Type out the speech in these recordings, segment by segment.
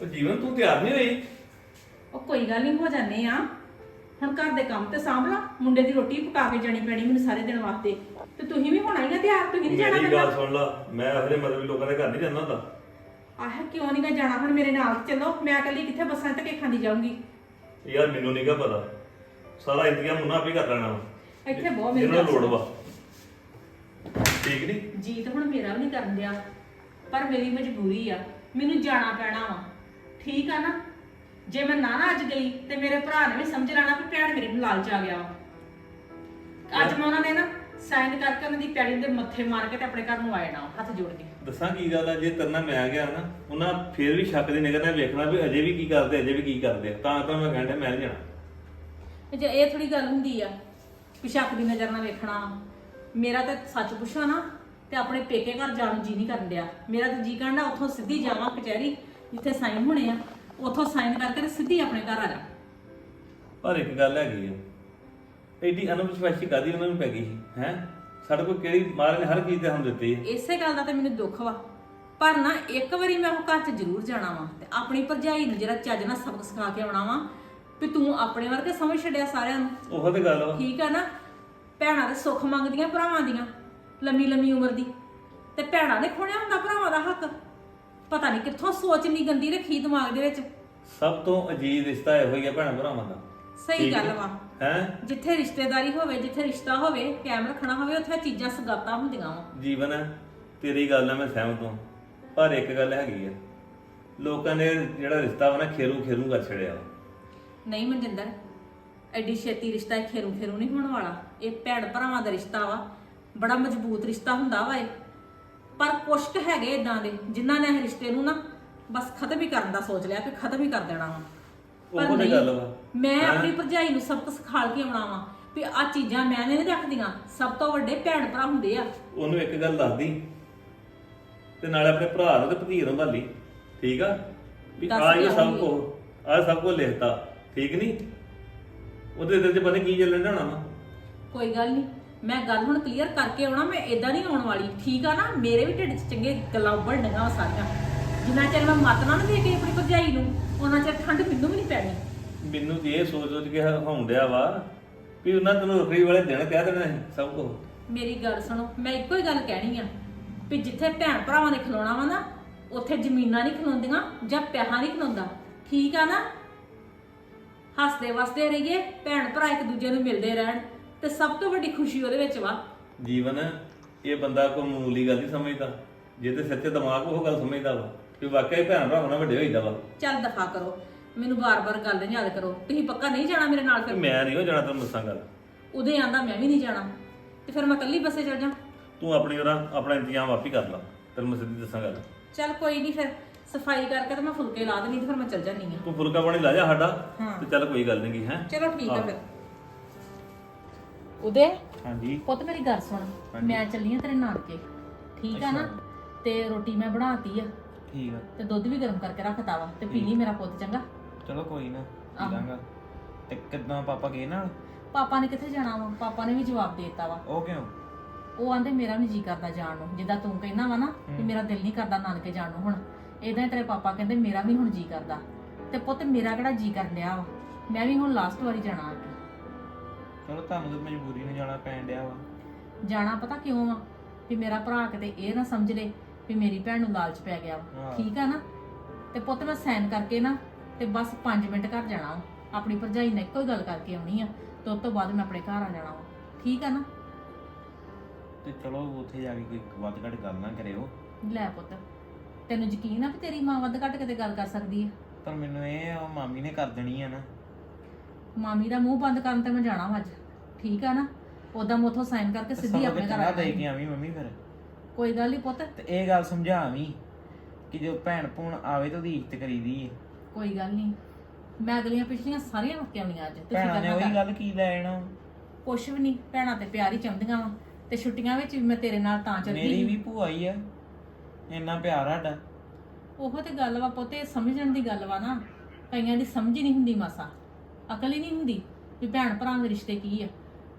ਉਹ ਜੀਵਨ ਤੂੰ ਤਿਆਰ ਨਹੀਂ ਹੋਈ? ਉਹ ਕੋਈ ਗੱਲ ਨਹੀਂ ਹੋ ਜਾਂਦੇ ਆ। ਹੁਣ ਘਰ ਦੇ ਕੰਮ ਤੇ ਸਾਂਭ ਲਾ ਮੁੰਡੇ ਦੀ ਰੋਟੀ ਪਕਾ ਕੇ ਜਾਣੀ ਪੈਣੀ ਮੈਨੂੰ ਸਾਰੇ ਦਿਨ ਵਾਸਤੇ। ਤੇ ਤੁਸੀਂ ਵੀ ਹੋਣਾ ਹੀ ਆ ਤਿਆਰ ਤੁਸੀਂ ਨਹੀਂ ਜਾਣਾ ਮੇਰੀ ਗੱਲ ਸੁਣ ਲਾ ਮੈਂ ਇਹਦੇ ਮਤਲਬ ਲੋਕਾਂ ਦੇ ਘਰ ਨਹੀਂ ਜਾਂਦਾ ਹੁੰਦਾ। ਆਹ ਕਿਉਂ ਨਹੀਂ ਗਾ ਜਾਣਾ ਹੁਣ ਮੇਰੇ ਨਾਲ? ਚੱਲੋ ਮੈਂ ਇਕੱਲੀ ਕਿੱਥੇ ਬੱਸਾਂ ਤੇ ਖਾਂਦੀ ਜਾਊਂਗੀ। ਯਾਰ ਮੈਨੂੰ ਨਹੀਂਗਾ ਪਤਾ। ਸਾਰਾ ਇੰਤਜ਼ਾਮ ਮੁੰਨਾ ਆਪੇ ਕਰ ਲੈਣਾ ਵਾ। ਇੱਥੇ ਬਹੁਤ ਮੇਰੀ ਜਿਹਨਾਂ ਨੂੰ ਲੋੜ। ਵਾ। ਠੀਕ ਨਹੀਂ ਜੀਤ ਹੁਣ ਮੇਰਾ ਵੀ ਨਹੀਂ ਕਰਨ ਦਿਆ। ਪਰ ਮੇਰੀ ਮਜਬੂਰੀ ਆ। ਮੈਨੂੰ ਜਾਣਾ ਪੈਣਾ ਵਾ। ਠੀਕ ਆ ਨਾ ਜੇ ਮੈਂ ਨਾ ਨਾ ਅੱਜ ਗਈ ਤੇ ਮੇਰੇ ਭਰਾ ਨੇ ਵੀ ਸਮਝ ਲੈਣਾ ਕਿ ਭੈਣ ਮੇਰੀ ਨੂੰ ਲਾਲਚ ਆ ਗਿਆ ਵਾ ਅੱਜ ਮੈਂ ਉਹਨਾਂ ਨੇ ਨਾ ਸਾਈਨ ਕਰਕੇ ਉਹਨਾਂ ਦੀ ਪੈੜੀ ਦੇ ਮੱਥੇ ਮਾਰ ਕੇ ਤੇ ਆਪਣੇ ਘਰ ਨੂੰ ਆਏ ਨਾ ਹੱਥ ਜੋੜ ਕੇ ਦੱਸਾਂ ਕੀ ਗੱਲ ਆ ਜੇ ਤਰਨਾ ਮੈਂ ਗਿਆ ਨਾ ਉਹਨਾਂ ਫੇਰ ਵੀ ਸ਼ੱਕ ਦੀ ਨਿਗਰ ਨਾਲ ਵੇਖਣਾ ਵੀ ਅਜੇ ਵੀ ਕੀ ਕਰਦੇ ਅਜੇ ਵੀ ਕੀ ਕਰਦੇ ਆ। ਤਾਂ ਤਾਂ ਮੈਂ ਕਹਿੰਦਾ ਮੈਂ ਨਹੀਂ ਜਾਣਾ ਜੇ ਇਹ ਥੋੜੀ ਗੱਲ ਹੁੰਦੀ ਆ ਸ਼ੱਕ ਦੀ ਨਜ਼ਰ ਨਾਲ ਵੇਖਣਾ। ਮੇਰਾ ਤਾਂ ਸੱਚ ਪੁੱਛਾਂ ਨਾ ਤੇ ਆਪਣੇ ਪੇਕੇ ਘਰ ਜਾਣ ਨੂੰ ਜੀ ਨਹੀਂ ਕਰਨ ਡਿਆ ਮੇਰਾ ਤਾਂ ਜੀ ਕਰਨਾ ਉੱਥੋਂ ਸਿੱਧੀ ਜਾਵਾਂ ਕਚਹਿਰੀ ਜਿੱਥੇ ਸਾਈਨ ਹੋਣੇ ਆ ਉੱਥੋਂ ਸਾਈਨ ਕਰਕੇ ਤੇ ਸਿੱਧੀ ਆਪਣੇ ਘਰ ਆ ਜਾ। ਪਰ ਇੱਕ ਗੱਲ ਹੈਗੀ ਆ ਐਡੀ ਅਨੁਪਸ਼ਵਾਸੀ ਕਾਦੀ ਉਹਨਾਂ ਨੂੰ ਪੈ ਗਈ ਹੈ? ਸਾਡੇ ਕੋਲ ਕਿਹੜੀ ਮਾਰ ਨੇ ਹਰ ਚੀਜ਼ ਤੇ ਹਮ ਦਿੱਤੀ ਹੈ ਇਸੇ ਗੱਲ ਦਾ ਤਾਂ ਮੈਨੂੰ ਦੁੱਖ ਵਾ। ਪਰ ਨਾ ਇੱਕ ਵਾਰੀ ਮੈਂ ਉਹ ਘਰ 'ਚ ਜ਼ਰੂਰ ਜਾਣਾ ਵਾ ਤੇ ਆਪਣੀ ਭਰਜਾਈ ਨੂੰ ਜਿਹੜਾ ਚੱਜ ਨਾਲ ਸਬਕ ਸਿਖਾ ਕੇ ਆਉਣਾ ਵਾ ਵੀ ਤੂੰ ਆਪਣੇ ਵਰਗੇ ਸਮਝ ਛੱਡਿਆ ਸਾਰਿਆਂ ਨੂੰ। ਉਹ ਤੇ ਗੱਲ ਵਾ। ਠੀਕ ਆ ਨਾ? ਭੈਣਾਂ ਦੇ ਸੁੱਖ ਮੰਗਦੀਆਂ ਭਰਾਵਾਂ ਦੀਆਂ ਲੰਮੀ ਲੰਮੀ ਉਮਰ ਦੀ। ਤੇ ਭੈਣਾਂ ਨੇ ਖੋਣਿਆ ਹੁੰਦਾ ਭਰਾਵਾਂ ਦਾ ਹੱਕ। ਪਤਾ ਨਹੀਂ ਕਿੱਥੋਂ ਸੋਚ ਨਹੀਂ ਗੰਦੀ ਰੱਖੀ ਦਿਮਾਗ ਦੇ ਵਿੱਚ। ਸਭ ਤੋਂ ਅਜੀਬ ਰਿਸ਼ਤਾ ਇਹੋ ਹੀ ਹੈ ਭੈਣਾਂ ਭਰਾਵਾਂ ਦਾ। ਸਹੀ ਗੱਲ ਵਾ। ਹੈ? ਜਿੱਥੇ ਰਿਸ਼ਤੇਦਾਰੀ ਹੋਵੇ ਜਿੱਥੇ ਰਿਸ਼ਤਾ ਹੋਵੇ ਕਾਇਮ ਰੱਖਣਾ ਹੋਵੇ ਉੱਥੇ ਚੀਜ਼ਾਂ ਸਗਾਤਾਂ ਹੁੰਦੀਆਂ ਵਾ। ਜੀਵਨ ਹੈ ਤੇਰੀ ਗੱਲ ਨਾਲ ਮੈਂ ਸਹਿਮਤ ਹਾਂ ਪਰ ਇੱਕ ਗੱਲ ਹੈਗੀ ਆ। ਲੋਕਾਂ ਨੇ ਜਿਹੜਾ ਰਿਸ਼ਤਾ ਵਾ ਨਾ ਖੇਰੂ ਖੇਰੂ ਕਰ ਛੜਿਆ ਵਾ। ਨਹੀਂ ਮਨਜਿੰਦਰ ਐਡੀ ਛੇਤੀ ਰਿਸ਼ਤਾ ਖੇਰੂ ਖੇਰੂ ਨਹੀਂ ਹੋਣ ਵਾਲਾ। ਇਹ ਭੈਣ ਭਰਾਵਾਂ ਦਾ ਰਿਸ਼ਤਾ ਵਾ। ਬੜਾ ਮਜ਼ਬੂਤ ਰਿਸ਼ਤਾ ਹੁੰਦਾ ਵਾ ਇਹ। ਪਰ ਕੁਛ ਕੁ ਹੈਗੇ ਇਦਾਂ ਦੇ ਜਿਨ੍ਹਾਂ ਨੇ ਇਹ ਰਿਸ਼ਤੇ ਨੂੰ ਨਾ ਬਸ ਖਤਮ ਹੀ ਕਰਨ ਦਾ ਸੋਚ ਲਿਆ ਕਿ ਖਤਮ ਹੀ ਕਰ ਦੇਣਾ ਵਾ। ਪਰ ਉਹ ਤੇ ਨਹੀਂ, ਗੱਲ ਵਾ। ਮੈਂ? ਆਪਣੀ ਭਰਜਾਈ ਨੂੰ ਸਬਕ ਸਿਖਾਲ ਕੇ ਆਉਣਾ ਵਾ ਵੀ ਆ ਚੀਜ਼ਾਂ ਮੈਂ ਨਹੀਂ ਰੱਖਦੀਆਂ ਸਭ ਤੋਂ ਵੱਡੇ ਭੈਣ ਭਰਾ ਹੁੰਦੇ ਆ। ਉਹਨੂੰ ਇੱਕ ਗੱਲ ਦੱਸਦੀ ਤੇ ਨਾਲੇ ਆਪਣੇ ਭਰਾ ਨੂੰ ਤੇ ਭਤੀਜ ਨੂੰ ਭਾਲੀ ਠੀਕ ਆ? ਵੀ ਦੱਸ ਆ ਇਹ ਸਭ ਆਊਂਗੀ। ਕੋ ਆ ਸਭ ਕੋ ਲਿਖਤਾ ਠੀਕ ਨਹੀਂ ਉਹਦੇ ਦਿਲ 'ਚ ਪਤਾ ਕੀ ਚੱਲਣ ਵਾ। ਕੋਈ ਗੱਲ ਨਹੀਂ ਮੈਂ ਗੱਲ ਹੁਣ ਕਲੀਅਰ ਕਰਕੇ ਆਉਣਾ ਮੈਂ ਇਦਾਂ ਨਹੀਂ ਆਉਣ ਵਾਲੀ। ਠੀਕ ਆ ਨਾ? ਮੇਰੇ ਵੀ ਢਿੱਡ 'ਚ ਚੰਗੇ ਗੱਲਾਂ ਉੱਭੜਨੀਆਂ ਸਾਰੀਆਂ। ਜਿੰਨਾ ਚਿਰ ਮੈਂ ਮਤ ਨਾ ਦੇ ਕੇ ਆਪਣੀ ਭਰਜਾਈ ਨੂੰ ਉਹਨਾਂ ਚਿਰ ਠੰਡ ਮੈਨੂੰ ਵੀ ਨਹੀਂ ਪੈਣੀ। ਮੈਨੂੰ ਤੇ ਇਹ ਸੋਚ ਸੋਚ ਕੇ ਹੌਂਡਿਆ ਵਾ ਵੀ ਉਹਨਾਂ ਤੈਨੂੰ ਰੱਖੜੀ ਵਾਲੇ ਦਿਨ ਕਹਿ ਦੇਣਾ ਸੀ ਸਭ ਕੋ ਮੇਰੀ ਗੱਲ ਸੁਣੋ ਮੈਂ ਇੱਕੋ ਹੀ ਗੱਲ ਕਹਿਣੀ ਆ ਵੀ ਜਿੱਥੇ ਭੈਣ ਭਰਾਵਾਂ ਨੇ ਖਲੋਣਾ ਵਾ ਨਾ ਉੱਥੇ ਜ਼ਮੀਨਾਂ ਨਹੀਂ ਖਲੋਂਦੀਆਂ ਜਾਂ ਪਿਆਹਾ ਨਹੀਂ ਖਲੋਂਦਾ। ਠੀਕ ਆ ਨਾ? ਹੱਸਦੇ ਵਸਦੇ ਰਹੀਏ ਭੈਣ ਭਰਾ ਇੱਕ ਦੂਜੇ ਨੂੰ ਮਿਲਦੇ ਰਹਿਣ। ਤੇ ਸਭ ਤੋਂ ਵੱਡੀ ਖੁਸ਼ੀ ਉਹਦੇ ਵਿੱਚ ਵਾ। ਜੀਵਨ ਇਹ ਬੰਦਾ ਕੋਈ ਮਾਮੂਲੀ ਗੱਲ ਨਹੀਂ ਸਮਝਦਾ। ਜੇ ਤੇ ਸੱਚੇ ਦਿਮਾਗ ਉਹ ਗੱਲ ਸਮਝਦਾ ਵਾ ਕਿ ਵਾਕਿਆ ਹੀ ਭੈਣ ਭਰਾ ਨਾਲ ਵੱਡੇ ਹੋਈਦਾ ਵਾ। ਚੱਲ ਦਫਾ ਕਰੋ। ਮੈਨੂੰ ਬਾਰ-ਬਾਰ ਗੱਲ ਨਹੀਂ ਯਾਦ ਕਰੋ। ਤੁਸੀਂ ਪੱਕਾ ਨਹੀਂ ਜਾਣਾ ਮੇਰੇ ਨਾਲ ਫਿਰ? ਮੈਂ ਨਹੀਂ ਉਹ ਜਾਣਾ ਤੈਨੂੰ ਦੱਸਾਂ ਗੱਲ। ਉਹਦੇ ਆਂਦਾ ਮੈਂ ਵੀ ਨਹੀਂ ਜਾਣਾ। ਤੇ ਫਿਰ ਮੈਂ ਇਕੱਲੀ ਬੱਸੇ ਚੜ ਜਾ ਤੂੰ ਆਪਣੀ ਉਹਦਾ ਆਪਣਾ ਇੰਤਜ਼ਾਮ ਆਪ ਹੀ ਕਰ ਲਾ। ਤੈਨੂੰ ਮੈਂ ਸਿੱਧੀ ਦੱਸਾਂ ਗੱਲ। ਚੱਲ ਕੋਈ ਨਹੀਂ ਫਿਰ। ਸਫ਼ਾਈ ਕਰਕੇ ਤੇ ਮੈਂ ਫੁਲਕੇ ਲਾ ਦੇਣੀ ਤੇ ਫਿਰ ਮੈਂ ਚੱਲ ਜਾਨੀ ਆ ਤੂੰ ਫੁਲਕਾ ਪਾਣੀ ਲਾ ਜਾ ਸਾਡਾ। ਹਾਂ। ਤੇ ਚੱਲ ਕੋਈ ਗੱਲ ਨਹੀਂ ਹੈ। ਚਲੋ ਠੀਕ ਆ ਹਾਂ। ਫਿਰ। ਉਹਦੇ ਹਾਂਜੀ। ਪੁੱਤ ਮੇਰੀ ਗੱਲ ਸੁਣ। ਹਾਂਜੀ। ਮੈਂ ਚੱਲੀ ਆ ਤੇਰੇ ਨਾਨਕੇ। ਠੀਕ ਆ ਨਾ। ਤੇ ਰੋਟੀ ਮੈਂ ਬਣਾਤੀ ਆ। ਠੀਕ ਆ। ਤੇ ਦੁੱਧ ਵੀ ਗਰਮ ਕਰਕੇ ਰੱਖਤਾ ਵਾ। ਤੇ ਪੀ ਲਈ ਮੇਰਾ ਪੁੱਤ ਚੰਗਾ? ਚਲੋ ਕੋਈ ਨਾ ਆਹੋ। ਪੀ ਲਾਂਗਾ। ਤੇ ਕਿੱਦਾਂ ਪਾਪਾ ਗਏ ਨਾਲ? ਪਾਪਾ ਨੇ ਕਿੱਥੇ ਜਾਣਾ ਵਾ? ਪਾਪਾ ਨੇ ਵੀ ਜਵਾਬ ਦੇ ਦਿੱਤਾ ਵਾ। ਉਹ ਕਿਉਂ? ਉਹ ਆਂਦੇ ਮੇਰਾ ਵੀ ਜੀ ਕਰਦਾ ਜਾਣ ਨੂੰ। ਜਿੱਦਾਂ ਤੂੰ ਕਹਿੰਦਾ ਵਾ ਨਾ ਕਿ ਹੂੰ। ਮੇਰਾ ਦਿਲ ਨਹੀਂ ਕਰਦਾ ਨਾਨਕੇ ਜਾਣ ਨੂੰ ਹੁਣ। ਇਦਾਂ ਤੇਰੇ ਪਾਪਾ ਕਹਿੰਦੇ ਮੇਰਾ ਵੀ ਹੁਣ ਜੀ ਕਰਦਾ। ਤੇ ਪੁੱਤ ਮੇਰਾ ਕਿਹੜਾ ਜੀ ਕਰਨ ਡਿਆ ਵਾ? ਮੈਂ ਵੀ ਹੁਣ ਲਾਸਟ ਵਾਰੀ ਜਾਣਾ ਚਲੋ ਤੁਹਾਨੂੰ ਤਾਂ ਮਜਬੂਰੀ ਨੂੰ ਜਾਣਾ ਪੈਣ ਡਿਆ ਵਾ। ਜਾਣਾ ਪਤਾ ਕਿਉਂ ਵਾ ਵੀ ਮੇਰਾ ਭਰਾ ਕਿਤੇ ਇਹ ਨਾ ਸਮਝ ਲੇ ਵੀ ਮੇਰੀ ਭੈਣ ਨੂੰ ਲਾਲਚ ਪੈ ਗਿਆ ਵਾ। ਹਾਂ। ਠੀਕ ਆ ਨਾ? ਤੇ ਪੁੱਤ ਮੈਂ ਸਾਈਨ ਕਰਕੇ ਨਾ ਤੇ ਬਸ 5 ਮਿੰਟ ਘਰ ਜਾਣਾ ਵਾ। ਆਪਣੀ ਭਰਜਾਈ ਨਾਲ ਇੱਕੋ ਹੀ ਗੱਲ ਕਰਕੇ ਆਉਣੀ ਆ ਤੇ ਉਸ ਤੋਂ ਬਾਅਦ ਮੈਂ ਆਪਣੇ ਘਰ ਆ ਜਾਣਾ ਵਾ। ਠੀਕ ਆ ਨਾ? ਤੇ ਚਲੋ ਉੱਥੇ ਜਾ ਕੇ ਕੋਈ ਵੱਧ ਘੱਟ ਗੱਲ ਨਾ ਕਰਿਓ। ਲੈ ਪੁੱਤ ਤੈਨੂੰ ਯਕੀਨ ਆ ਵੀ ਤੇਰੀ ਮਾਂ ਵੱਧ ਘੱਟ ਕਿਤੇ ਗੱਲ ਕਰ ਸਕਦੀ ਹੈ ਪਰ ਮੈਨੂੰ ਇਹ ਆ ਉਹ ਮਾਮੀ ਨੇ ਕਰ ਦੇਣੀ ਆ ਨਾ। ਮਾਮੀ ਦਾ ਮੂੰਹ ਬੰਦ ਕਰਨ ਤੇ ਮੈਂ ਜਾਣਾ ਵਾ ਅੱਜ। ਠੀਕ ਆ ਨਾ ਉਦਾਂ ਮੈਂ ਉੱਥੋਂ ਸਾਈਨ ਕਰਕੇ ਸਿੱਧੀ ਆਪਣੇ ਘਰ ਆ ਦੇ ਕੇ ਆਵੀਂ ਮੰਮੀ ਫਿਰ। ਕੋਈ ਗੱਲ ਨਹੀਂ ਪੁੱਤ। ਤੇ ਇਹ ਗੱਲ ਸਮਝਾਵੀਂ ਕਿ ਜੋ ਭੈਣ ਭੂਣ ਆਵੇ ਤਾਂ ਉਹਦੀ ਇੱਜ਼ਤ ਕਰੀਦੀ ਏ। ਕੋਈ ਗੱਲ ਨਹੀਂ ਮੈਂ ਅਗਲੀਆਂ ਪਿਛਲੀਆਂ ਸਾਰੀਆਂ ਮੁੱਕ ਆਉਣੀਆਂ ਅੱਜ ਤੁਸੀਂ ਭੈਣਾਂ ਨੇ ਉਹੀ ਗੱਲ ਕੀ ਲੈਣਾ ਕੁਛ ਵੀ ਨਹੀਂ ਭੈਣਾਂ ਤੇ ਪਿਆਰ ਹੀ ਚਾਹੁੰਦੀਆਂ ਵਾ। ਤੇ ਛੁੱਟੀਆਂ ਵਿੱਚ ਵੀ ਮੈਂ ਤੇਰੇ ਨਾਲ ਤਾਂ ਚੱਲਦੀ ਮੇਰੀ। ਵੀ ਭੂਆ ਹੀ ਆ। ਇੰਨਾ ਪਿਆਰ ਸਾਡਾ। ਉਹੋ ਤੇ ਗੱਲ ਵਾ ਪੁੱਤੇ ਸਮਝਣ ਦੀ ਗੱਲ ਵਾ ਨਾ। ਕਈਆਂ ਦੀ ਸਮਝ ਹੀ ਨਹੀਂ ਹੁੰਦੀ ਮਾਸਾ। ਅਕਲ ਹੀ ਨਹੀਂ ਹੁੰਦੀ ਵੀ ਭੈਣ ਭਰਾ ਦੇ ਰਿਸ਼ਤੇ ਕੀ ਆ।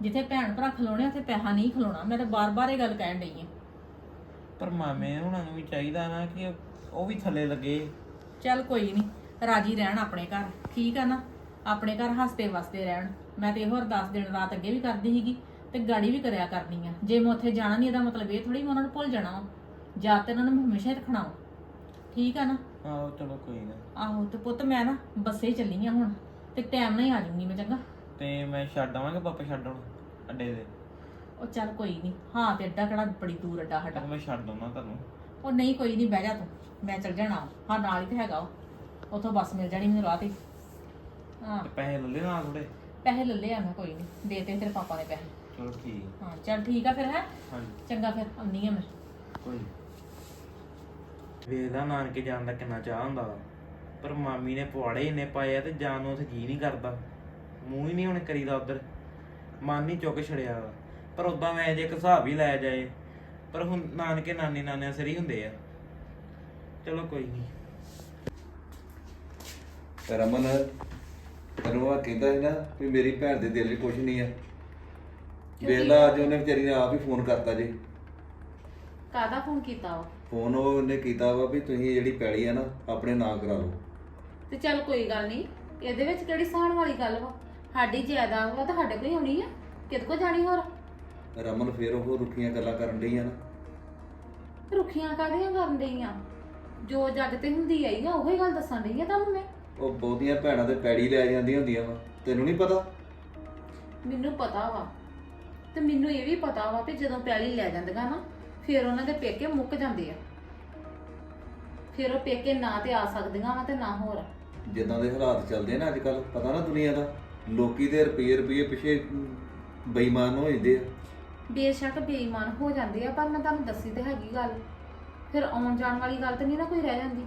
ਜਿੱਥੇ ਭੈਣ ਭਰਾ ਖਲੋਣੇ ਉੱਥੇ ਪੈਸਾ ਨਹੀਂ ਖਲੋਣਾ। ਮੈਂ ਤਾਂ ਬਾਰ-ਬਾਰ ਇਹ ਗੱਲ ਕਹਿਣ ਡਈ ਆ। ਪਰ ਮਾਮੇ ਹੁਣਾਂ ਨੂੰ ਵੀ ਚਾਹੀਦਾ ਨਾ ਕਿ ਉਹ ਵੀ ਥੱਲੇ ਲੱਗੇ। ਚੱਲ ਕੋਈ ਨਹੀਂ ਰਾਜੀ ਰਹਿਣ ਆਪਣੇ ਘਰ। ਠੀਕ ਆ ਨਾ? ਆਪਣੇ ਘਰ ਹੱਸਦੇ ਵਸਦੇ ਰਹਿਣ। ਮੈਂ ਤੇ ਇਹੋ ਅਰਦਾਸ ਦਿਨ ਰਾਤ ਅੱਗੇ ਵੀ ਕਰਦੀ ਸੀਗੀ ਤੇ ਗਾੜੀ ਵੀ ਕਰਿਆ ਕਰਨੀ ਆ। ਜੇ ਮੈਂ ਉੱਥੇ ਜਾਣਾ ਨਹੀਂ ਇਹਦਾ ਮਤਲਬ ਇਹ ਥੋੜੀ ਮੈਂ ਉਹਨਾਂ ਨੂੰ ਭੁੱਲ ਜਾਣਾ ਵਾ। ਜਾਂ ਤੇ ਇਹਨਾਂ ਨੂੰ ਮੈਂ ਹਮੇਸ਼ਾ ਹੀ ਰੱਖਣਾ ਵਾ। ਠੀਕ ਆ ਨਾ? ਆਹੋ ਚਲੋ ਕੋਈ ਨਾ। ਆਹੋ ਤੇ ਪੁੱਤ ਮੈਂ ਨਾ ਬੱਸੇ ਚੱਲੀ ਆ ਹੁਣ। ਤੇ ਟਾਈਮ ਨਾਲ ਹੀ ਆ ਜਾਊਂਗੀ ਮੈਂ ਚੰਗਾ। ਤੇ ਮੈਂ ਛੱਡ ਆਵਾਂਗਾ ਪਾਪਾ ਛੱਡਣ ਅੱਡੇ ਦੇ। ਉਹ ਚੱਲ ਕੋਈ ਨਹੀਂ ਹਾਂ ਤੇ ਅੱਡਾ ਕਿਹੜਾ ਬੜੀ ਦੂਰ ਅੱਡਾ ਸਾਡਾ। ਮੈਂ ਛੱਡ ਆਉਣਾ ਤੁਹਾਨੂੰ। ਉਹ ਨਹੀਂ ਕੋਈ ਨਹੀਂ ਬਹਿ ਜਾ ਤੂੰ। ਮੈਂ ਚੱਲ ਜਾਣਾ। ਹਾਂ ਨਾਲ ਹੀ ਤੇ ਹੈਗਾ ਉਹ। ਉਥੋਂ ਬੱਸ ਮਿਲ ਜਾਣੀ ਮੈਨੂੰ ਰਾਹ ਤੇ। ਹਾਂ। ਤੇ ਪੈਸੇ ਲੈ ਲੈ ਨਾਲ ਥੋੜੇ ਪੈਸੇ ਲੈ ਲਿਆ ਮੈਂ ਕੋਈ ਨਹੀਂ ਦੇ ਤੇ ਤੇਰੇ ਪਾਪਾ ਨੇ ਪੈਸੇ। ਚਲੋ ਠੀਕ। ਹਾਂ ਚੱਲ ਠੀਕ ਆ ਫਿਰ ਹੈ? ਹਾਂਜੀ। ਚੰਗਾ ਫਿਰ ਆਉਂਦੀ ਆ ਮੈਂ। ਕੋਈ ਵੇਖਦਾ ਨਾਨਕੇ ਜਾਣ ਦਾ ਕਿੰਨਾ ਚਾਹ ਹੁੰਦਾ ਵਾ। ਪਰ ਮਾਮੀ ਨੇ ਪਵਾੜੇ ਇੰਨੇ ਪਾਏ ਆ ਤੇ ਜਾਣ ਨੂੰ ਉੱਥੇ ਜੀ ਨਹੀਂ ਕਰਦਾ। ਮੂੰਹ ਹੀ ਨਹੀਂ ਹੁਣ ਕਰੀਦਾ ਉਧਰ। ਮਨ ਨਹੀਂ ਚੁੱਕ ਛੜਿਆ ਵਾ। ਪਰ ਉਦਾਂ ਮੈਂ ਜੇ ਇੱਕ ਹਿਸਾਬ ਹੀ ਲਾਇਆ ਜਾਏ ਪਰ ਹੁਣ ਨਾਨਕੇ ਨਾਨੀ ਨਾਨੇ ਸਿਰ ਹੀ ਹੁੰਦੇ ਆ। ਚਲੋ ਕੋਈ ਨਹੀਂ ਰਮਨ ਤੈਨੂੰ ਆ ਕਹਿੰਦਾ ਸੀ ਨਾ ਵੀ ਮੇਰੀ ਭੈਣ ਦੇ ਦਿਲ 'ਚ ਕੁਝ ਨਹੀਂ ਆ। ਵੇਖ ਲਾ ਅੱਜ ਉਹਨੇ ਵਿਚਾਰੀ ਨੇ ਆਪ ਹੀ ਫੋਨ ਕਰਤਾ ਜੀ। ਕਾਦਾ ਫੋਨ ਕੀਤਾ ਵਾ ਫੋਨ ਉਹਨੇ ਕੀਤਾ ਵਾ ਵੀ ਤੁਸੀਂ ਜਿਹੜੀ ਪੈਲੀ ਆ ਨਾ ਆਪਣੇ ਨਾਂ ਕਰਾ ਲਓ। ਤੇ ਚੱਲ ਕੋਈ ਗੱਲ ਨਹੀਂ ਇਹਦੇ ਵਿੱਚ ਕਿਹੜੀ ਸਾਣ ਵਾਲੀ ਗੱਲ ਵਾ? ਸਾਡੀ ਜਾਇਦਾਦ ਵਾ ਤਾਂ ਸਾਡੇ ਕੋਲ ਹੀ ਹੋਣੀ ਆ। ਕਿਹਦੇ ਕੋ ਜਾਣੀ ਹੋਰ? ਰਮਨ ਫੇਰ ਉਹ ਰੁੱਖੀਆਂ ਗੱਲਾਂ ਕਰਨ ਡਈ ਆ ਨਾ। ਰੁੱਖੀਆਂ ਕਾਹਦੀਆਂ ਕਰਨ ਡਈਆਂ ਜੋ ਜੱਗ ਤੇ ਹੁੰਦੀ ਆਈ ਆ ਉਹੀ ਗੱਲ ਦੱਸਣ ਡਈ ਆ ਤੁਹਾਨੂੰ ਮੈਂ। ਉਹ ਬਹੁਤੀਆਂ ਭੈਣਾਂ ਤੇ ਪੈੜੀ ਲੈ ਜਾਂਦੀਆਂ ਹੁੰਦੀਆਂ ਵਾ। ਤੈਨੂੰ ਨਹੀਂ ਪਤਾ? ਮੈਨੂੰ ਪਤਾ ਵਾ। ਤੇ ਮੈਨੂੰ ਇਹ ਵੀ ਪਤਾ ਵਾ ਕਿ ਜਦੋਂ ਪੈਲੀ ਲੈ ਜਾਂਦੀਆਂ ਨਾ ਫਿਰ ਉਹਨਾਂ ਦੇ ਪੇਕੇ ਮੁੱਕ ਜਾਂਦੇ ਆ। ਫਿਰ ਉਹ ਪੇਕੇ ਨਾ ਤੇ ਆ ਸਕਦੀਆਂ ਵਾ ਤੇ ਨਾ ਹੋਰ। ਜਿੱਦਾਂ ਦੇ ਹਾਲਾਤ ਚੱਲਦੇ ਨਾ ਅੱਜ ਕੱਲ ਪਤਾ ਨਾ ਦੁਨੀਆ ਦਾ। ਲੋਕੀ ਦੇ ਰੁਪਏ ਰੁਪਏ ਪਿੱਛੇ ਬੇਈਮਾਨ ਹੋ ਜਾਂਦੇ ਆ। ਬੇਸ਼ੱਕ ਬੇਈਮਾਨ ਹੋ ਜਾਂਦੇ ਆ ਪਰ ਮੈਂ ਤੁਹਾਨੂੰ ਦੱਸੀ ਤੇ ਹੈਗੀ ਗੱਲ। ਫਿਰ ਆਉਣ ਜਾਣ ਵਾਲੀ ਗੱਲ ਤੇ ਨਹੀਂ ਨਾ ਕੋਈ ਰਹਿ ਜਾਂਦੀ।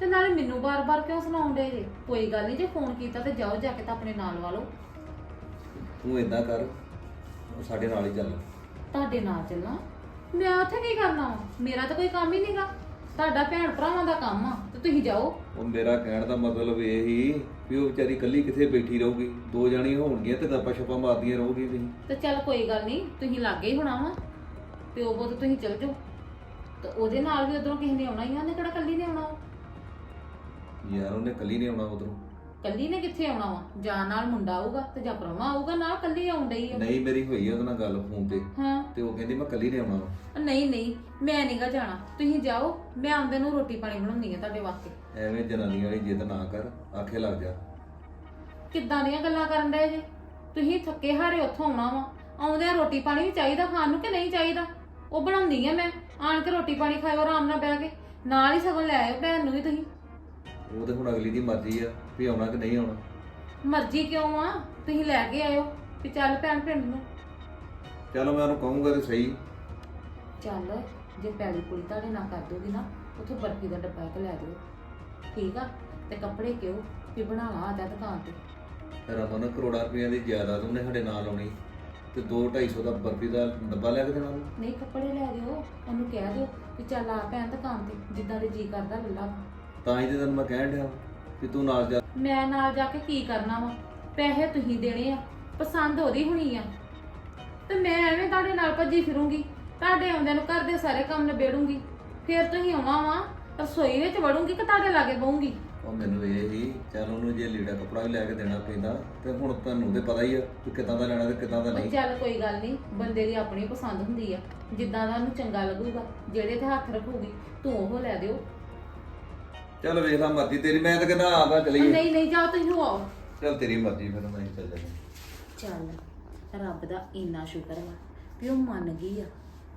ਤੇ ਨਾਲੇ ਮੈਨੂੰ ਬਾਰ-ਬਾਰ ਕਿਉਂ ਸੁਣਾਉਣ ਦੇ ਜੇ? ਕੋਈ ਗੱਲ ਨਹੀਂ ਜੇ ਫੋਨ ਕੀਤਾ ਤੇ ਜਾਓ ਜਾ ਕੇ ਤਾਂ ਆਪਣੇ ਨਾਲ ਵਾਲੋ। ਤੂੰ ਏਦਾਂ ਕਰ ਉਹ ਸਾਡੇ ਨਾਲ ਹੀ ਚੱਲ। ਤੁਹਾਡੇ ਨਾਲ ਚੱਲਾਂ? ਮੈਂ ਉੱਥੇ ਕੀ ਕਰਨਾ ਵਾ? ਮੇਰਾ ਤਾਂ ਕੋਈ ਕੰਮ ਹੀ ਨਹੀਂਗਾ ਤੁਹਾਡਾ ਭੈਣ ਭਰਾਵਾਂ ਦਾ ਕੰਮ ਆ ਤੇ ਤੁਸੀਂ ਜਾਓ। ਉਹ ਮੇਰਾ ਕਹਿਣ ਦਾ ਮਤਲਬ ਇਹ ਹੀ ਵੀ ਉਹ ਵਿਚਾਰੀ ਇਕੱਲੀ ਕਿੱਥੇ ਬੈਠੀ ਰਹੂਗੀ? ਦੋ ਜਾਣੀਆਂ ਹੋਣਗੀਆਂ ਤੇ ਗੱਪਾਂ ਛੱਪਾਂ ਮਾਰਦੀਆਂ ਰਹੂਗੀ ਤੁਸੀਂ। ਤੇ ਚੱਲ ਕੋਈ ਗੱਲ ਨਹੀਂ ਤੁਸੀਂ ਲਾਗੇ ਹੀ ਹੋਣਾ ਵਾ ਪਿਓ ਪੁੱਤ ਤੁਸੀਂ ਚੱਲ ਜਾਓ। ਤੇ ਉਹਦੇ ਨਾਲ ਵੀ ਉਧਰੋਂ ਕਿਸੇ ਨੇ ਆਉਣਾ ਹੀ ਆ ਉਹਨੇ ਕਿਹੜਾ ਕੱਲੀ ਨੇ ਆਉਣਾ ਯਾਰ ਉਹਨੇ ਇਕੱਲੀ ਨਹੀਂ ਆਉਣਾ ਉਧਰੋਂ। ਕੱਲੀ ਨੇ ਕਿੱਥੇ ਆਉਣਾ ਵਾ? ਜਾਂ ਨਾਲ ਮੁੰਡਾ ਆਊਗਾ ਤੇ ਜਾਂ ਪ੍ਰਾਹੁਣਾ ਆਊਗਾ ਨਾ ਕੱਲੀ ਆਉਣ ਡਈ ਆ। ਨਹੀਂ ਮੇਰੀ ਹੋਈ ਆ ਉਹਦੇ ਨਾਲ ਗੱਲ ਫੋਨ ਤੇ। ਹਾਂ। ਤੇ ਉਹ ਕਹਿੰਦੀ ਮੈਂ ਇਕੱਲੀ ਨਹੀਂ ਆਉਣਾ ਵਾ। ਨਹੀਂ ਨਹੀਂ ਮੈਂ ਨਹੀਂਗਾ ਜਾਣਾ। ਤੁਸੀਂ ਜਾਓ ਮੈਂ ਆਉਂਦੇ ਨੂੰ ਰੋਟੀ ਪਾਣੀ ਬਣਾਉਣੀ ਆ ਤੁਹਾਡੇ ਵਾਸਤੇ। ਐਵੇਂ ਜਨਾਨੀ ਵਾਲੀ ਜਿੱਦ ਨਾ ਕਰ ਆਖੇ ਲੱਗ ਜਾ। ਕਿੱਦਾਂ ਦੀਆਂ ਗੱਲਾਂ ਕਰਨ ਡਏ ਜੇ? ਤੁਸੀਂ ਥੱਕੇ ਹਾਰੇ ਉੱਥੋਂ ਆਉਣਾ ਵਾ। ਆਉਂਦੇ ਰੋਟੀ ਪਾਣੀ ਵੀ ਚਾਹੀਦਾ ਖਾਣ ਨੂੰ ਕਿ ਨਹੀਂ ਚਾਹੀਦਾ? ਉਹ ਬਣਾਉਂਦੀ ਆ ਮੈਂ। ਆਣ ਕੇ ਰੋਟੀ ਪਾਣੀ ਖਾਓ ਆਰਾਮ ਨਾਲ ਬਹਿ ਕੇ। ਨਾਲ ਹੀ ਸਗੋਂ ਲੈ ਆਇਓ ਭੈਣ ਨੂੰ ਵੀ ਤੁਸੀਂ। ਉਹ ਤੇ ਹੁਣ ਅਗਲੀ ਦੀ ਮਰਜ਼ੀ ਆ ਵੀ ਆਉਣਾ ਕਿ ਨਹੀਂ ਆਉਣਾ। ਮਰਜ਼ੀ ਕਿਉਂ ਆ? ਤੁਸੀਂ ਲੈ ਕੇ ਆਇਓ ਵੀ ਚੱਲ ਭੈਣ ਪਿੰਡ ਨੂੰ। ਚਲੋ ਮੈਂ ਉਹਨੂੰ ਕਹੂੰਗਾ ਤੇ ਸਹੀ। ਚੱਲ ਜੇ ਪੈਲੀ ਪੁਲੀ ਤੁਹਾਡੇ ਨਾਲ ਕਰ ਦੋਗੀ ਨਾ ਉੱਥੋਂ ਬਰਫੀ ਦਾ ਡੱਬਾ ਇੱਕ ਲੈ ਦਿਓ। ਠੀਕ ਆ? ਤੇ ਕੱਪੜੇ ਕਿਉਂ ਵੀ ਬਣਾ ਲਾ ਆ ਜਾ ਦੁਕਾਨ ਤੇ। ਰਮਨ ਕਰੋੜਾਂ ਰੁਪਈਆ ਦੀ ਜਾਇਦਾਦ ਉਹਨੇ ਸਾਡੇ ਨਾਲ ਲਾਉਣੀ। ਤੇ 2 250 ਦਾ ਬਰਫੀ ਦਾ ਡੱਬਾ ਲੈ ਕੇ ਦੇਣਾ ਉਹਨੂੰ। ਨਹੀਂ ਕੱਪੜੇ ਲੈ ਦਿਓ। ਉਹਨੂੰ ਕਹਿ ਦਿਓ ਵੀ ਚੱਲ ਆ ਭੈਣ ਦੁਕਾਨ ਤੇ ਜਿੱਦਾਂ ਦੇ ਜੀ ਕਰਦਾ ਲੱਲਾ। ਤਾਂ ਹੀ ਤੇ ਤੈਨੂੰ ਮੈਂ ਕਹਿਣ ਡਿਆ ਵੀ ਤੂੰ ਨਾਲ ਜਾ। ਮੈਂ ਨਾਲ ਜਾ ਕੇ ਕੀ ਕਰਨਾ ਵਾ? ਪੈਸੇ ਤੁਸੀਂ ਦੇਣੇ ਆ ਪਸੰਦ ਉਹਦੀ ਹੋਣੀ ਆ। ਤੇ ਮੈਂ ਐਵੇਂ ਤੁਹਾਡੇ ਨਾਲ ਭੱਜੀ ਫਿਰੂੰਗੀ ਤੁਹਾਡੇ ਆਉਂਦਿਆਂ ਨੂੰ ਘਰ ਦੇ ਸਾਰੇ ਕੰਮ ਨਿਬੇੜੂੰਗੀ ਫਿਰ ਤੁਸੀਂ ਆਉਣਾ ਵਾ ਰਸੋਈ ਵਿੱਚ ਵੜੂੰਗੀ ਕਿ ਤੁਹਾਡੇ ਲਾਗੇ ਬਹੂੰਗੀ? ਉਹ ਮੈਨੂੰ ਇਹ ਹੀ ਚੱਲ ਉਹਨੂੰ ਜੇ ਲੀੜਾ ਕੱਪੜਾ ਵੀ ਲੈ ਕੇ ਦੇਣਾ ਪੈਂਦਾ ਤੇ ਹੁਣ ਤੁਹਾਨੂੰ ਤੇ ਪਤਾ ਹੀ ਆ ਕਿ ਕਿੱਦਾਂ ਦਾ ਲੈਣਾ ਤੇ ਕਿੱਦਾਂ ਦਾ ਨਹੀਂ। ਚੱਲ ਕੋਈ ਗੱਲ ਨਹੀਂ ਬੰਦੇ ਦੀ ਆਪਣੀ ਪਸੰਦ ਹੁੰਦੀ ਆ। ਜਿੱਦਾਂ ਦਾ ਉਹਨੂੰ ਚੰਗਾ ਲੱਗੂਗਾ ਜਿਹੜੇ ਤੇ ਹੱਥ ਰੱਖੂਗੀ ਤੂੰ ਉਹ ਲੈ ਦਿਓ। ਚੱਲ ਵੇਖ ਲਾ ਮਰਜ਼ੀ ਤੇਰੀ ਮੈਂ ਤਾਂ ਕਹਿੰਦਾ ਆਦਾ ਚਲੀਏ। ਨਹੀਂ ਨਹੀਂ ਜਾਓ ਤੁਸੀਂ ਹੋ ਆਓ। ਚੱਲ ਤੇਰੀ ਮਰਜ਼ੀ ਫਿਰ ਮੈਂ ਚੱਲ ਜਾਣਾ। ਚੱਲ ਰੱਬ ਦਾ ਇੰਨਾ ਸ਼ੁਕਰ ਵਾ ਵੀ ਉਹ ਮੰਨ ਗਈ ਆ।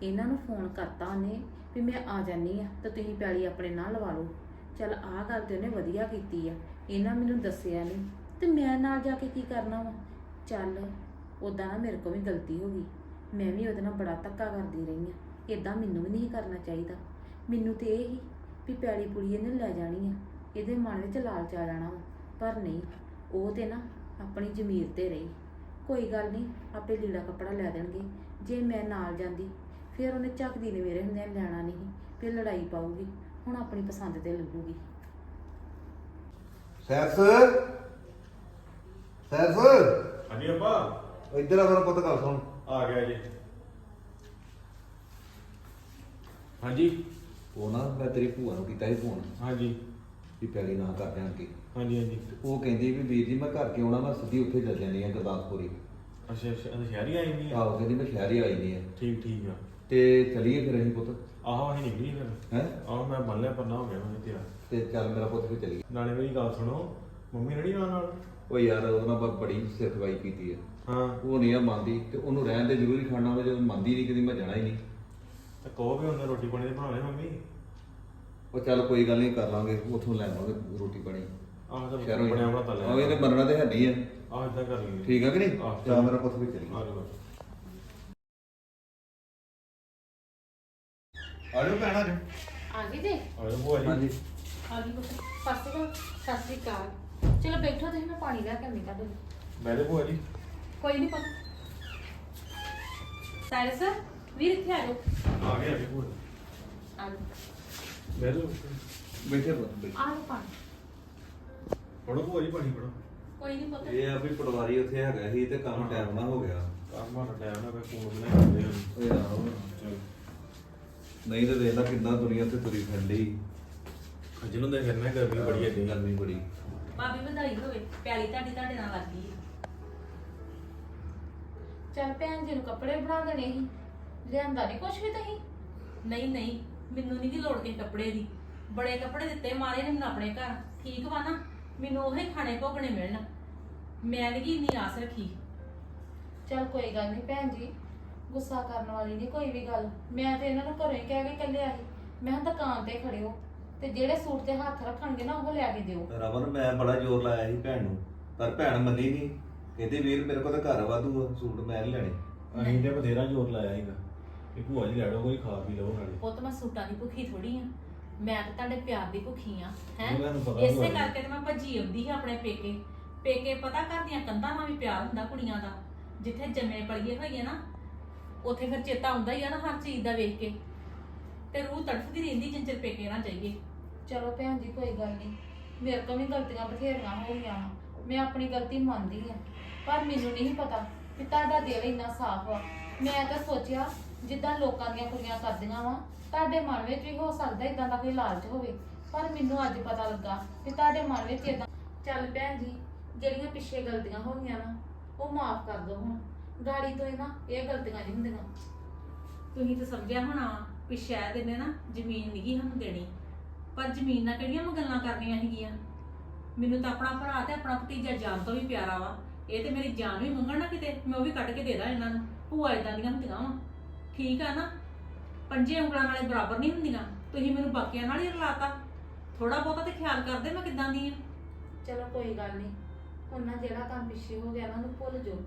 ਇਹਨਾਂ ਨੂੰ ਫੋਨ ਕਰਤਾ ਉਹਨੇ ਵੀ ਮੈਂ ਆ ਜਾਨੀ ਆ ਤੇ ਤੁਸੀਂ ਪੈਲੀ ਆਪਣੇ ਨਾਲ ਲਵਾ ਲਓ। ਚੱਲ ਆਹ ਗੱਲ ਤੇ ਉਹਨੇ ਵਧੀਆ ਕੀਤੀ ਆ। ਇਹਨਾਂ ਮੈਨੂੰ ਦੱਸਿਆ ਨਹੀਂ ਤੇ ਮੈਂ ਨਾਲ ਜਾ ਕੇ ਕੀ ਕਰਨਾ ਵਾ? ਚੱਲ ਉਦਾਂ ਨਾ ਮੇਰੇ ਕੋਲ ਵੀ ਗਲਤੀ ਹੋ ਗਈ। ਮੈਂ ਵੀ ਉਹਦੇ ਨਾਲ ਬੜਾ ਧੱਕਾ ਕਰਦੀ ਰਹੀ ਆ। ਇਦਾਂ ਮੈਨੂੰ ਵੀ ਨਹੀਂ ਕਰਨਾ ਚਾਹੀਦਾ। ਮੈਨੂੰ ਤੇ ਇਹ ਹੀ ਵੀ ਪੈਲੀ ਪੁਲੀ ਇਹਨੇ ਲੈ ਜਾਣੀ ਆ। ਇਹਦੇ ਮਨ ਵਿੱਚ ਲਾਲਚ ਆ ਜਾਣਾ ਵਾ। ਪਰ ਨਹੀਂ ਉਹ ਤੇ ਨਾ ਆਪਣੀ ਜ਼ਮੀਰ ਤੇ ਰਹੀ। ਕੋਈ ਗੱਲ ਨਹੀਂ ਆਪੇ ਲੀੜਾ ਕੱਪੜਾ ਲੈ ਦੇਣਗੇ। ਜੇ ਮੈਂ ਨਾਲ ਜਾਂਦੀ ਫਿਰ ਉਹਨੇ ਝੱਕਦੀ ਨੇ ਮੇਰੇ ਹੁੰਦਿਆਂ ਲੈਣਾ ਨਹੀਂ। ਫਿਰ ਲੜਾਈ ਪਾਊਗੀ ਹੁਣ ਆਪਣੀ ਪਸੰਦ ਤੇ ਲੱਗੂਗੀ। ਸੈਰਸ ਸੈਰਸ ਹਾਂਜੀ ਅੱਪਾ ਇੱਧਰ ਆ ਮੇਰਾ ਪੁੱਤ ਗੱਲ ਸੁਣ। ਆ ਗਿਆ ਜੀ। ਹਾਂਜੀ। ਉਹ ਨਾ ਮੈਂ ਤੇਰੀ ਭੂਆ ਨੂੰ ਕੀਤਾ ਸੀ ਫੋਨ ਹਾਂਜੀ। ਵੀ ਪੈਲੀ ਨਾ ਕਰ ਦੇਣ ਕੀ। ਹਾਂਜੀ ਹਾਂਜੀ। ਉਹ ਕਹਿੰਦੀ ਵੀ ਵੀਰ ਜੀ ਮੈਂ ਘਰ ਕਿਉਂ ਆਉਣਾ ਮੈਂ ਸਿੱਧੀ ਉੱਥੇ ਚੱਲ ਜਾਂਦੀ ਆ ਗੁਰਦਾਸਪੁਰੀ ਅੱਛਾ ਅੱਛਾ ਅੱਛਾ, ਸ਼ਹਿਰੀ ਆਈ ਨਹੀਂ ਆ ਆਹੋ ਕਹਿੰਦੀ ਮੈਂ ਸ਼ਹਿਰ ਹੀ ਆਈ ਨਹੀਂ ਆ ਠੀਕ ਠੀਕ ਆ। ਤੇ ਚਲੀਏ ਫਿਰ ਅਸੀਂ ਪੁੱਤ। ਆਹੋ ਅਸੀਂ ਨਿਕਲੀ ਫਿਰ। ਹੈ? ਆਹੋ ਮੈਂ ਬੰਨ ਲਿਆ ਪੰਨਾ ਹੋ ਗਿਆ ਮੈਂ ਤੇਰਾ। ਤੇ ਚੱਲ ਮੇਰਾ ਪੁੱਤ ਫਿਰ ਚਲੀਏ। ਨਾਲੇ ਮੇਰੀ ਗੱਲ ਸੁਣੋ ਮੰਮੀ ਰੜੀ ਨਾਲ ਨਾਲ? ਉਹ ਯਾਰ ਉਹਨਾਂ ਬਾ ਬੜੀ ਸਿਰਖਵਾਈ ਕੀਤੀ ਆ। ਹਾਂ। ਉਹ ਨਹੀਂ ਆ ਮੰਨਦੀ ਤੇ ਉਹਨੂੰ ਰਹਿਣ ਦੇ ਜ਼ਰੂਰੀ ਖਾਣਾ ਵਾ ਜਦੋਂ ਮੰਨਦੀ ਨਹੀਂ ਕਦੀ ਮੈਂ ਜਾਣਾ ਹੀ ਨਹੀਂ। ਤੇ ਕਹੋ ਵੀ ਉਹਨੇ ਰੋਟੀ ਪਾਣੀ ਦੇ ਬਣਾ ਲਿਆ ਮੰਮੀ। ਉਹ ਚੱਲ ਕੋਈ ਗੱਲ ਨਹੀਂ ਕਰ ਲਾਂਗੇ ਉੱਥੋਂ ਲੈ ਆਵਾਂਗੇ ਰੋਟੀ ਪਾਣੀ। ਆਹ ਤਾਂ ਸ਼ਹਿਰੋਂ ਹੀ। ਬਣਿਆ ਬਣਾ ਤਾਂ ਆਹ ਇਹਨੇ ਲਿਆ ਮੰਨਣਾ ਤੇ ਹੈ ਨਹੀਂ ਆ। ਆਹ ਇਦਾਂ ਕਰ ਲਈਏ। ਠੀਕ ਆ ਕਿ ਨਹੀਂ? ਆਹ, ਚੱਲ ਮੇਰਾ ਪੁੱਤ ਵੀ ਚਲੀਏ ਆ ਜਾਓ ਆ ਜਾਓ। ਭੈਣ ਆ ਜਾਓ ਆ ਗਏ ਜੇ? ਆ ਜਾਓ ਭੂਆ ਜੀ। ਹਾਂਜੀ। ਆ ਗਈ ਪੁੱਤ। ਸਤਿ ਸ਼੍ਰੀ ਅਕਾਲ ਸਤਿ ਸ਼੍ਰੀ ਅਕਾਲ। ਚਲੋ ਬੈਠੋ ਤੁਸੀਂ ਮੈਂ ਪਾਣੀ ਲੈ ਕੇ ਆਉਂਦੀ ਕੱਢ ਬੈਠੇ ਭੂਆ ਜੀ। ਕੋਈ ਨਹੀਂ ਪੁੱਤ। ਸਾਇਰਸ। ਵੀਰ ਇੱਥੇ ਆ ਜਾਓ। ਆ ਗਏ ਆ ਗਏ ਭੂਆ ਜੀ ਆ ਜਾਓ। ਬੈਠੋ ਪੁੱਤ ਬੈਠੇ ਆ ਲਓ ਪਾਣੀ। ਪੜੋ ਭੂਆ ਜੀ ਪਾਣੀ ਪੜੋ ਕੋਈ ਨਹੀਂ ਪੁੱਤ। ਇਹ ਆ ਵੀ ਪਟਵਾਰੀ ਉੱਥੇ ਹੈਗਾ ਸੀ ਤੇ ਕੰਮ ਟਾਈਮ ਨਾਲ ਹੋ ਗਿਆ। ਕੰਮ ਮਾਰਾ ਟਾਈਮ ਨਾ ਕੋਈ ਫੋਨ ਬਣਾ ਕਰਦੇ ਹਾਂ ਓਏ ਆਹੋ। ਨਹੀਂ ਤੇ ਵੇਖ ਲੈ ਕਿੰਨਾ ਦੁਨੀਆ ਤੇ ਤੁਰੀ ਫਿਰਦੀ। ਖੱਜਲ ਹੁੰਦੇ ਫਿਰਨਾ ਗਰਮੀ ਬੜੀ ਹੈ ਜੀ ਗਰਮੀ ਬੜੀ। ਭਾਬੀ ਵਧਾਈ ਹੋਵੇ। ਪਿਆਲੀ ਤੁਹਾਡੀ ਤੁਹਾਡੇ ਨਾਲ ਲੱਗ। ਚੱਲ ਭੈਣ ਜੀ ਨੂੰ ਕੱਪੜੇ ਬਣਾ ਦੇਣੇ ਸੀ। ਲਿਆਂਦਾ ਨਹੀਂ ਕੁਛ ਵੀ ਤੁਸੀਂ? ਨਹੀਂ ਨਹੀਂ ਮੈਨੂੰ ਨਹੀਂ ਦੀ ਲੋੜ ਕੇ ਕੱਪੜੇ ਦੀ। ਬੜੇ ਕੱਪੜੇ ਦਿੱਤੇ ਮਾਰੇ ਨੇ ਮੈਨੂੰ ਆਪਣੇ ਘਰ। ਠੀਕ ਵਾ ਨਾ? ਮੈਨੂੰ ਉਹੇ ਖਾਣੇ ਭੋਗਣੇ ਮਿਲਣ। ਮੈਂ ਨਹੀਂ ਇੰਨੀ ਆਸ ਰੱਖੀ। ਚੱਲ ਕੋਈ ਗੱਲ ਨਹੀਂ ਭੈਣ ਜੀ ਗੁੱਸਾ ਕਰਨ ਵਾਲੀ ਨਹੀਂ ਕੋਈ ਵੀ ਗੱਲ। ਮੈਂ ਤੇ ਇਹਨਾਂ ਨੂੰ ਘਰੋਂ ਹੀ ਕਹਿ ਕੇ ਕੱਲਿਆ ਸੀ ਮੈਂ ਕਿਹਾ ਦੁਕਾਨ ਤੇ ਖੜਿਓ ਤੇ ਜਿਹੜੇ ਸੂਟ ਤੇ ਹੱਥ ਰੱਖਣਗੇ ਨਾ ਉਹ ਲਿਆ ਕੇ ਦਿਓ। ਰਮਨ ਮੈਂ ਬੜਾ ਜ਼ੋਰ ਲਾਇਆ ਸੀ ਭੈਣ ਨੂੰ। ਪਰ ਭੈਣ ਮੰਨੀ ਨਹੀਂ ਕਹਿੰਦੀ ਵੀਰ ਮੇਰੇ ਕੋਲ ਤਾਂ ਘਰ ਵਾਧੂ ਆ ਸੂਟ ਮੈਂ ਨਹੀਂ ਲੈਣੇ। ਅਸੀਂ ਤੇ ਬਥੇਰਾ ਜ਼ੋਰ ਲਾਇਆ ਸੀਗਾ। ਕਿ ਭੂਆ ਜੀ ਲੈੜੋ ਕੋਈ ਖਾ ਪੀ ਲਓ ਨਾਲੇ ਉਹ ਤਾਂ ਮੈਂ ਸੂਟਾਂ ਦੀ ਭੁੱਖੀ ਥੋੜੀ ਆ। ਮੈਂ ਤਾਂ ਤੁਹਾਡੇ ਪਿਆਰ ਦੀ ਭੁੱਖੀ ਆ ਹੈ? ਉਹ ਮੈਨੂੰ ਪਤਾ ਇਸੇ। ਕਰਕੇ ਤੇ ਮੈਂ ਭੱਜੀ ਆਉਂਦੀ ਹਾਂ ਆਪਣੇ ਪੇਕੇ। ਪੇਕੇ ਪਤਾ ਘਰ ਦੀਆਂ ਕੰਧਾਂ ਨਾਲ ਵੀ ਪਿਆਰ ਹੁੰਦਾ ਕੁੜੀਆਂ ਦਾ। ਜਿੱਥੇ ਜੰਮੇ ਪਲੀਏ ਹੋਈਏ ਨਾ ਉੱਥੇ ਫਿਰ ਚੇਤਾ ਆਉਂਦਾ ਹੀ ਆ ਨਾ ਹਰ ਚੀਜ਼ ਦਾ ਵੇਖ ਕੇ। ਤੇ ਰੂਹ ਤੜਫਦੀ ਰਹਿੰਦੀ ਜਿੰਚਰ ਪੇਕੇ ਨਾ ਜਾਈਏ। ਚਲੋ ਭੈਣ ਜੀ ਕੋਈ ਗੱਲ ਨਹੀਂ। ਮੇਰੇ ਕੋਲ ਵੀ ਗਲਤੀਆਂ ਬਥੇਰੀਆਂ ਹੋ ਗਈਆਂ ਵਾਂ। ਮੈਂ ਆਪਣੀ ਗਲਤੀ ਮੰਨਦੀ ਆ। ਪਰ ਮੈਨੂੰ ਨਹੀਂ ਪਤਾ ਕਿ ਤੁਹਾਡਾ ਦਿਲ ਇੰਨਾ ਸਾਫ਼ ਆ ਮੈਂ ਤਾਂ ਸੋਚਿਆ ਜਿੱਦਾਂ ਲੋਕਾਂ ਦੀਆਂ ਕੁੜੀਆਂ ਕਰਦੀਆਂ ਵਾ, ਤੁਹਾਡੇ ਮਨ ਵਿੱਚ ਵੀ ਹੋ ਸਕਦਾ ਇਦਾਂ ਦਾ ਕੋਈ ਲਾਲਚ ਹੋਵੇ, ਪਰ ਮੈਨੂੰ ਅੱਜ ਪਤਾ ਲੱਗਾ ਕਿ ਤੁਹਾਡੇ ਮਨ ਵਿੱਚ ਇਦਾਂ ਚੱਲ ਭੈਣ ਜੀ, ਜਿਹੜੀਆਂ ਪਿੱਛੇ ਗਲਤੀਆਂ ਹੋ ਗਈਆਂ ਨਾ ਉਹ ਮਾਫ ਕਰ ਦਿਓ ਹੁਣ, ਗਾੜੀ ਤੋਂ ਇਹ ਨਾ ਇਹ ਗਲਤੀਆਂ ਨਹੀਂ ਹੁੰਦੀਆਂ। ਤੁਸੀਂ ਤਾਂ ਸਮਝਿਆ ਹੋਣਾ ਵਾ ਵੀ ਸ਼ਾਇਦ ਇਹਨੇ ਨਾ ਜ਼ਮੀਨ ਨਹੀਂ ਸਾਨੂੰ ਦੇਣੀ, ਪਰ ਜ਼ਮੀਨ ਨਾਲ ਕਿਹੜੀਆਂ ਮੈਂ ਗੱਲਾਂ ਕਰਨੀਆਂ ਹੈਗੀਆਂ ਮੈਨੂੰ ਤਾਂ ਆਪਣਾ ਭਰਾ ਤੇ ਆਪਣਾ ਭਤੀਜਾ ਜਾਨ ਤੋਂ ਵੀ ਪਿਆਰਾ ਵਾ, ਇਹ ਤੇ ਮੇਰੀ ਜਾਨ ਵੀ ਮੰਗਣ ਨਾ ਕਿਤੇ, ਮੈਂ ਉਹ ਵੀ ਕੱਢ ਕੇ ਦੇ ਦਾਂ ਇਹਨਾਂ ਨੂੰ, ਭੂਆ ਇਦਾਂ ਦੀਆਂ ਹੁੰਦੀਆਂ ਵਾ। ਠੀਕ ਆ ਨਾ? ਪੰਜੇ ਉਂਗਲਾਂ ਨਾਲੇ ਬਰਾਬਰ ਨਹੀਂ ਹੁੰਦੀਆਂ। ਤੁਸੀਂ ਮੈਨੂੰ ਬਾਕੀਆਂ ਨਾਲ ਹੀ ਰਲਾਤਾ ਥੋੜਾ ਬਹੁਤਾ ਤੇ ਖਿਆਲ ਕਰਦੇ ਮੈਂ ਕਿਦਾਂ ਦੀ ਆ? ਚਲੋ ਕੋਈ ਗੱਲ ਨਹੀਂ। ਹੁਣ ਨਾ ਜਿਹੜਾ ਕੰਮ ਪਿੱਛੇ ਹੋ ਗਿਆ ਨਾ ਉਹਨੂੰ ਭੁੱਲ ਜਾਓ।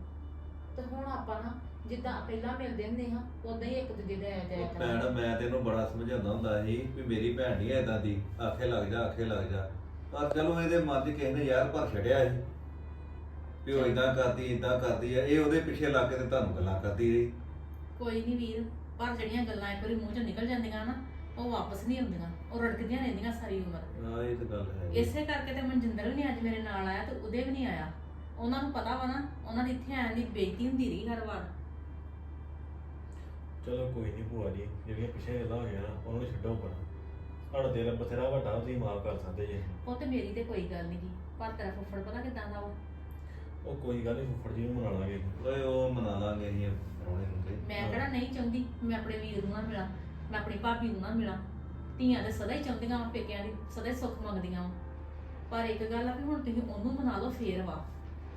ਤੇ ਹੁਣ ਆਪਾਂ ਨਾ ਜਿੱਦਾਂ ਪਹਿਲਾਂ ਮਿਲਦੇ ਹੁੰਦੇ ਹਾਂ ਉਦਾਂ ਹੀ ਇੱਕ ਦੂਜੇ ਦੇ ਆ ਜਾਇਆ ਭੈਣ ਕਰਾਂਗੇ ਮੈਂ ਤੈਨੂੰ ਬੜਾ ਸਮਝਾਉਂਦਾ ਹੁੰਦਾ ਸੀ ਵੀ ਮੇਰੀ ਭੈਣ ਨਹੀਂ ਐਦਾਂ ਦੀ। ਆਖੇ ਲੱਗ ਜਾ ਆਖੇ ਲੱਗ ਜਾ। ਪਰ ਚਲੋ ਇਹਦੇ ਮਨ 'ਚ ਕਿਸੇ ਨੇ ਯਾਰ ਭਰ ਛੜਿਆ ਸੀ। ਵੀ ਉਹ ਇਦਾਂ ਕਰਦੀ ਇਦਾਂ ਕਰਦੀ ਆ। ਇਹ ਉਹਦੇ ਪਿੱਛੇ ਲੱਗ ਕੇ ਤੇ ਤੁਹਾਨੂੰ ਗੱਲਾਂ ਕਰਦੀ ਰਹੀ। ਕੋਈ ਨਹੀਂ ਵੀਰ ਪਰ ਜਿਹੜੀਆਂ ਗੱਲਾਂ ਇੱਕ ਵਾਰੀ ਮੂੰਹ ਚੋਂ ਨਿਕਲ ਜਾਂਦੀਆਂ ਨਾ ਉਹ ਵਾਪਸ ਨਹੀਂ ਆਉਂਦੀਆਂ ਉਹ ਰੜਕਦੀਆਂ ਰਹਿੰਦੀਆਂ ਸਾਰੀ ਉਮਰ। ਹਾਂ ਇਹ ਤਾਂ ਗੱਲ ਹੈ। ਇਸੇ ਕਰਕੇ ਤੇ ਮਨਜਿੰਦਰ ਵੀ ਨਹੀਂ ਅੱਜ ਮੇਰੇ ਨਾਲ ਆਇਆ ਤੇ ਉਹਦੇ ਵੀ ਨਹੀਂ ਆਇਆ। ਉਹਨਾਂ ਨੂੰ ਪਤਾ ਵਾ ਨਾ ਉਹਨਾਂ ਦੀ ਇੱਥੇ ਆਉਣ ਦੀ ਬੇਇੱਜ਼ਤੀ ਹੁੰਦੀ ਰਹੀ ਹਰ ਵਾਰ। ਚਲੋ ਕੋਈ ਨਹੀਂ ਭੂਆ ਜੀ ਜਿਹੜੀਆਂ ਪਿੱਛੇ ਗੱਲਾਂ ਹੋ ਗਈਆਂ ਨਾ ਉਹਨਾਂ ਨੂੰ ਛੱਡੋ ਪਰ ਸਾਡਾ ਦਿਲ ਬਥੇਰਾ ਵੱਡਾ ਤੁਸੀਂ ਮਾਫ ਕਰ ਸਕਦੇ ਜੇ। ਉਹ ਤੇ ਮੇਰੀ ਤੇ ਕੋਈ ਗੱਲ ਨਹੀਂ ਪਰ ਤੇਰਾ ਫੁੱਫੜ ਪਤਾ ਕਿਦਾਂ ਦਾ ਵਾ? ਉਹ ਕੋਈ ਗੱਲ ਨਹੀਂ ਫੁੱਫੜ ਜੀ ਨੂੰ ਮਨਾ ਲਾਂਗੇ। ਓਏ ਉਹ ਮਨਾ ਲਾਂਗੇ ਅਸੀਂ ਪਰੋਣੇ ਨੂੰ ਤੇ ਮੈਂ ਕਿਹੜਾ ਨਹੀਂ ਚਾਹੁੰਦੀ ਮੈਂ ਆਪਣੇ ਵੀਰ ਨੂੰ ਨਾ ਮਿਲਾਂ ਮੈਂ ਆਪਣੀ ਭਾਬੀ ਨੂੰ ਨਾ ਮਿਲਾਂ। ਧੀਆਂ ਤੇ ਸਦਾ ਹੀ ਚਾਹੁੰਦੀਆਂ ਵਾ ਪੇਕਿਆਂ ਦੀ ਸਦਾ ਹੀ ਸੁੱਖ ਮੰਗਦੀਆਂ ਵਾ। ਪਰ ਇੱਕ ਗੱਲ ਆ ਵੀ ਹੁਣ ਤੁਸੀਂ ਉਹਨੂੰ ਮਨਾ ਲਓ ਫੇਰ ਵਾ।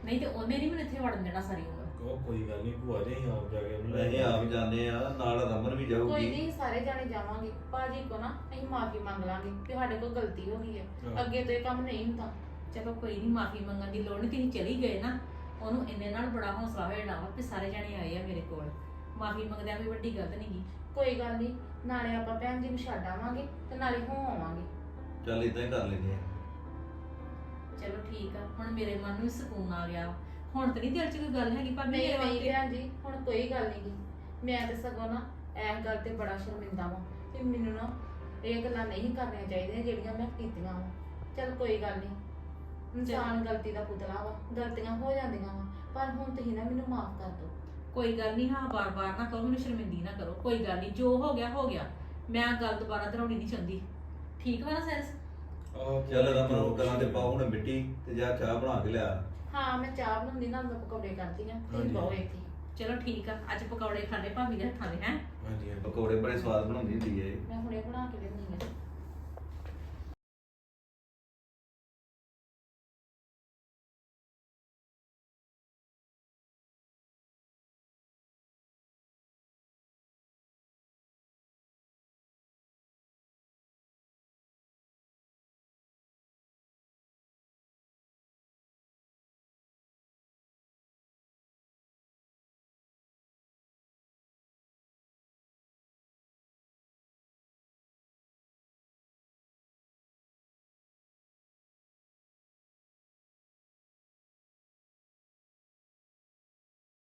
ਨਹੀਂ ਤੇ ਉਹਨੇ ਨਹੀਂ ਮੈਨੂੰ ਇੱਥੇ ਵੜਨ ਦੇਣਾ ਸਾਰੀ ਉਮਰ। ਉਹ ਕੋਈ ਗੱਲ ਨਹੀਂ ਭੂਆ ਜੀ ਅਸੀਂ ਆਪ ਜਾ ਕੇ ਉਹਨੂੰ ਲੈ ਅਸੀਂ ਆਪ ਜਾਂਦੇ ਆ ਨਾਲ ਰਮਨ ਵੀ ਕੋਈ ਜਾਊਗੀ ਨਹੀਂ ਸਾਰੇ ਜਾਣੇ ਜਾਵਾਂਗੇ। ਬਾਜੀ ਕੋ ਨਾ ਅਸੀਂ ਮਾਫੀ ਮੰਗ ਲਾਂਗੇ ਕਿ ਸਾਡੇ ਕੋਲ ਗਲਤੀ ਹੋ ਗਈ ਹੈ। ਹਾਂ। ਅੱਗੇ ਤੋਂ ਇਹ ਕੰਮ ਨਹੀਂ ਹੁੰਦਾ। ਚਲੋ ਕੋਈ ਨਹੀਂ ਮਾਫੀ ਮੰਗਣ ਦੀ ਲੋੜ ਨਹੀਂ ਤੁਸੀਂ ਚਲੀ ਗਏ ਨਾ। ਉਹਨੂੰ ਇੰਨੇ ਨਾਲ ਬੜਾ ਹੌਸਲਾ ਹੋ ਜਾਣਾ ਵਾ ਕਿ ਸਾਰੇ ਜਾਣੇ ਆਏ ਆ ਮੇਰੇ ਕੋਲ। ਮਾਫੀ ਮੰਗਦਿਆਂ ਕੋਈ ਵੱਡੀ ਗਲਤ ਨਹੀਂ ਗੀ। ਕੋਈ ਗੱਲ ਨਹੀਂ ਨਾਲੇ ਆਪਾਂ ਭੈਣ ਜੀ ਨੂੰ ਛੱਡ ਆਵਾਂਗੇ ਤੇ ਨਾਲੇ ਹੋ ਆਵਾਂਗੇ। ਚੱਲ ਇਦਾਂ ਹੀ ਕਰ ਲੈਂਦੇ ਆ। ਚਲੋ ਠੀਕ ਆ ਹੁਣ ਮੇਰੇ ਮਨ ਨੂੰ ਵੀ ਸਕੂਨ ਆ ਗਿਆ। ਹੁਣ ਤਾਂ ਨਹੀਂ ਦਿਲ 'ਚ ਕੋਈ ਗੱਲ ਹੈਗੀ ਪਰ ਨਹੀਂ ਮੇਰੇ ਨਹੀਂ ਵਾਸਤੇ? ਭੈਣ ਜੀ ਹੁਣ ਕੋਈ ਗੱਲ ਨਹੀਂ ਗੀ। ਮੈਂ ਤੇ ਸਗੋਂ ਨਾ ਇਸ ਗੱਲ ਤੇ ਬੜਾ ਸ਼ਰਮਿੰਦਾ ਵਾਂ ਕਿ ਮੈਨੂੰ ਨਾ ਇਹ ਗੱਲਾਂ ਨਹੀਂ ਕਰਨੀਆਂ ਚਾਹੀਦੀਆਂ ਜਿਹੜੀਆਂ ਮੈਂ ਕੀਤੀਆਂ ਵਾ। ਚਲ ਕੋਈ ਗੱਲ ਨਹੀਂ ਇਨਸਾਨ ਗਲਤੀ ਦਾ ਪੁਤਲਾ ਵਾ ਗਲਤੀਆਂ ਹੋ ਜਾਂਦੀਆਂ ਵਾ ਪਰ ਹੁਣ ਤੁਸੀਂ ਨਾ ਮੈਨੂੰ ਮਾਫ ਕਰ ਦਿਓ। ਕੋਈ ਗੱਲ ਨਹੀਂ ਹਾਂ ਬਾਰ-ਬਾਰ ਨਾ ਕਹੋ ਮੈਨੂੰ ਸ਼ਰਮਿੰਦੀ ਨਾ ਕਰੋ ਕੋਈ ਗੱਲ ਨਹੀਂ ਜੋ ਹੋ ਗਿਆ ਹੋ ਗਿਆ। ਮੈਂ ਗੱਲ ਦੁਬਾਰਾ ਦੁਹਰਾਉਣੀ ਨਹੀਂ ਚਾਹੁੰਦੀ। ਠੀਕ ਵਾ ਨਾ ਸੈਂਸ ਚੱਲ ਰਮਨ ਉਹ ਕਰਾਂ ਤੇ ਪਾਉ ਹੁਣ ਮਿੱਟੀ ਤੇ ਜਾ ਚਾਹ ਬਣਾ ਕੇ ਲਿਆ। ਹਾਂ ਮੈਂ ਚਾਹ ਬਣਾਉਂਦੀ ਨਾਲ ਮੈਂ ਪਕੌੜੇ ਕਰਦੀ ਆ ਤੁਸੀਂ ਹਾਂਜੀ। ਪਾਓ ਇੱਥੇ। ਚਲੋ ਠੀਕ ਆ ਅੱਜ ਪਕੌੜੇ ਖਾਣੇ ਭਾਬੀ ਦੇ ਹੱਥਾਂ ਦੇ ਹੈ? ਹਾਂਜੀ ਹਾਂਜੀ। ਪਕੌੜੇ ਬੜੇ ਸਵਾਦ ਬਣਾਉਂਦੀ ਹੁੰਦੀ ਹੈ ਇਹ। ਮੈਂ ਹੁਣੇ ਬਣਾ ਕੇ ਲਿਆਉਂਦੀ ਆ।